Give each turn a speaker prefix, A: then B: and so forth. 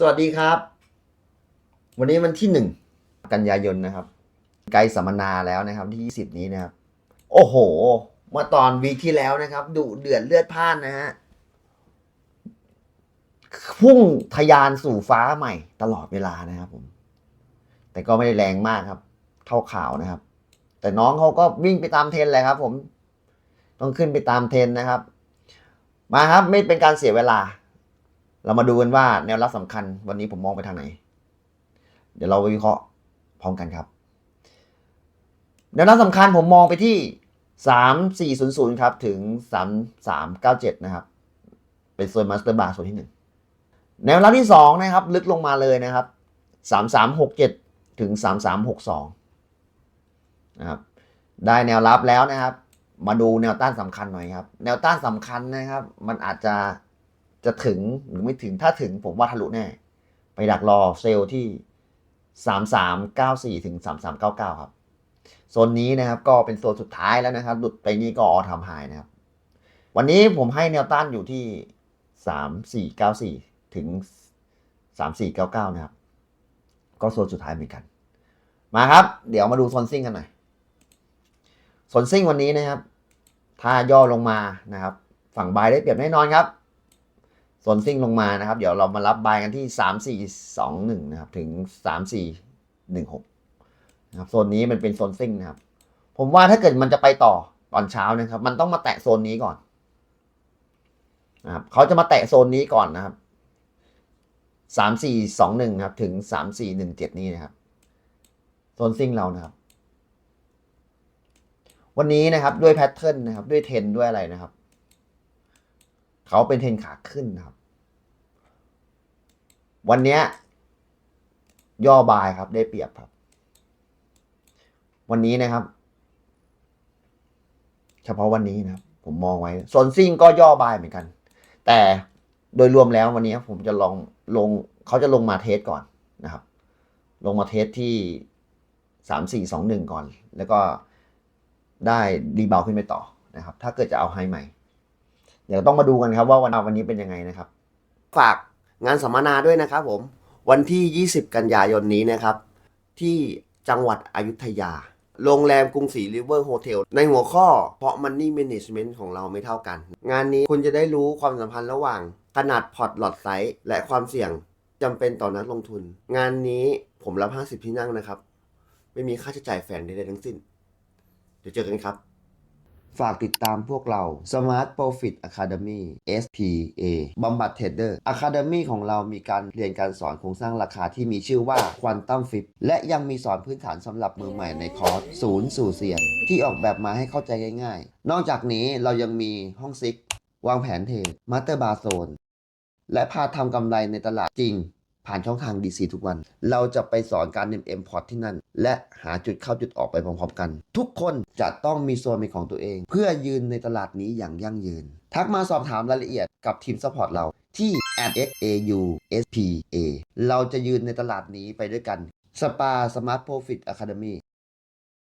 A: สวัสดีครับ วันนี้วันที่หนึ่งกันยายนนะครับใกล้สัมมนาแล้วนะครับที่ 20 นี้นะครับ โอ้โห เมื่อตอนวีคที่แล้วนะครับดุเดือดเลือดพ่านนะฮะพุ่งทะยานสู่ฟ้าใหม่ตลอดเวลานะครับผม แต่ก็ไม่ได้แรงมากครับ เท่าข่าวนะครับ แต่น้องเขาก็วิ่งไปตามเทรนเลยครับผม ต้องขึ้นไปตามเทรนนะครับ มาครับไม่เป็นการเสียเวลา เรามาดูกันว่าแนวรับสำคัญวันนี้ผมมองไปทางไหน เดี๋ยวเราวิเคราะห์พร้อมกันครับ แนวรับสำคัญผมมองไปที่สามสี่ศูนย์ศูนย์ครับ ถึงสามสามเก้าเจ็ดนะครับ เป็นโซนมาสเตอร์บาร์โซนที่หนึ่งแนวรับที่สองนะครับ ลึกลงมาเลยนะครับสามสามหกเจ็ดถึงสามสามหกสองนะครับ ได้แนวรับแล้วนะครับ มาดูแนวต้านสำคัญหน่อยครับ แนวต้านสำคัญนะครับ มันอาจจะ จะถึงหรือไม่ถึงถ้าถึงผมว่าทะลุแน่ ไปดักรอเซลล์ที่สามสามเก้าสี่ถึงสามสามเก้าเก้าครับ โซนนี้นะครับก็เป็นโซนสุดท้ายแล้วนะครับ หลุดไปนี่ก็ออทำหายนะครับ วันนี้ผมให้แนวต้านอยู่ที่สามสี่เก้าสี่ถึงสามสี่เก้าเก้านะครับ ก็โซนสุดท้ายเหมือนกัน มาครับ เดี๋ยวมาดูโซนซิ่งกันหน่อยโซนซิ่งวันนี้นะครับ ถ้าย่อลงมานะครับ ฝั่งบายได้เปรียบแน่นอนครับ โซนซิ่งลงมานะครับ เดี๋ยวเรามารับบายกันที่สามสี่สองหนึ่งนะครับ ถึงสามสี่หนึ่งหกนะครับโซนนี้มันเป็นโซนซิ่งนะครับ ผมว่าถ้าเกิดมันจะไปต่อตอนเช้านะครับ มันต้องมาแตะโซนนี้ก่อนนะครับเขาจะมาแตะโซนนี้ก่อนนะครับสามสี่สองหนึ่งครับ ถึงสามสี่หนึ่งเจ็ดนี้นะครับโซนซิ่งเรานะครับ วันนี้นะครับด้วยแพทเทิร์นนะครับ ด้วยเทรนด้วยอะไรนะครับ เขาเป็นเทรนขาขึ้นนะครับ วันนี้ยย่อบายครับ ได้เปรียบครับ วันนี้นะครับ เฉพาะวันนี้นะครับ ผมมองไว้โซนซิ่งก็ย่อบายเหมือนกัน แต่โดยรวมแล้ววันนี้ผมจะลองลงเขาจะลงมาเทสก่อนนะครับ ลงมาเทสที่สามสี่สองหนึ่งก่อน แล้วก็ได้รีบาวขึ้นไปต่อนะครับ ถ้าเกิดจะเอาไฮใหม่ เดี๋ยวต้องมาดูกันครับว่าวันวันนี้เป็นยังไงนะครับ ฝากงานสัมมนาด้วยนะครับผม วันที่ 20 กันยายนนี้นะครับ ที่จังหวัดอยุธยา โรงแรมกรุงศรีริเวอร์โฮเทล ในหัวข้อเพราะ Money Management ของเราไม่เท่ากัน งานนี้คุณจะได้รู้ความสัมพันธ์ระหว่าง ขนาดพอร์ตหลอดไซส์และความเสี่ยงจำเป็นต่อนักลงทุน งานนี้ผมรับ 50 ที่นั่งนะครับ ไม่มีค่าใช้จ่ายแฝงใดๆทั้งสิ้น เดี๋ยวเจอกันครับ ฝากติดตามพวกเรา Smart Profit Academy SPA บำบัดเทรดเดอร์ Academy ของเรามีการเรียนการสอนโครงสร้างราคาที่มีชื่อว่า Quantum Flip และยังมีสอนพื้นฐานสำหรับมือใหม่ในคอร์สศูนย์สู่เซียน ที่ออกแบบมาให้เข้าใจง่ายๆ นอกจากนี้เรายังมีห้องซิก วางแผนเทรดมาสเตอร์บาร์โซนและพาทำกำไรในตลาดจริง ผ่านช่องทาง DC ทุกวัน เราจะไปสอนการเอ็มพอร์ตที่นั่น และหาจุดเข้าจุดออกไปพร้อมๆกัน ทุกคนจะต้องมีโซนเป็นของตัวเอง เพื่อยืนในตลาดนี้อย่างยั่งยืน ทักมาสอบถามรายละเอียดกับทีมซัพพอร์ตเราที่ @xauspa เราจะยืนในตลาดนี้ไปด้วยกันสปาสมาร์ทโปรฟิตอะคาเดมี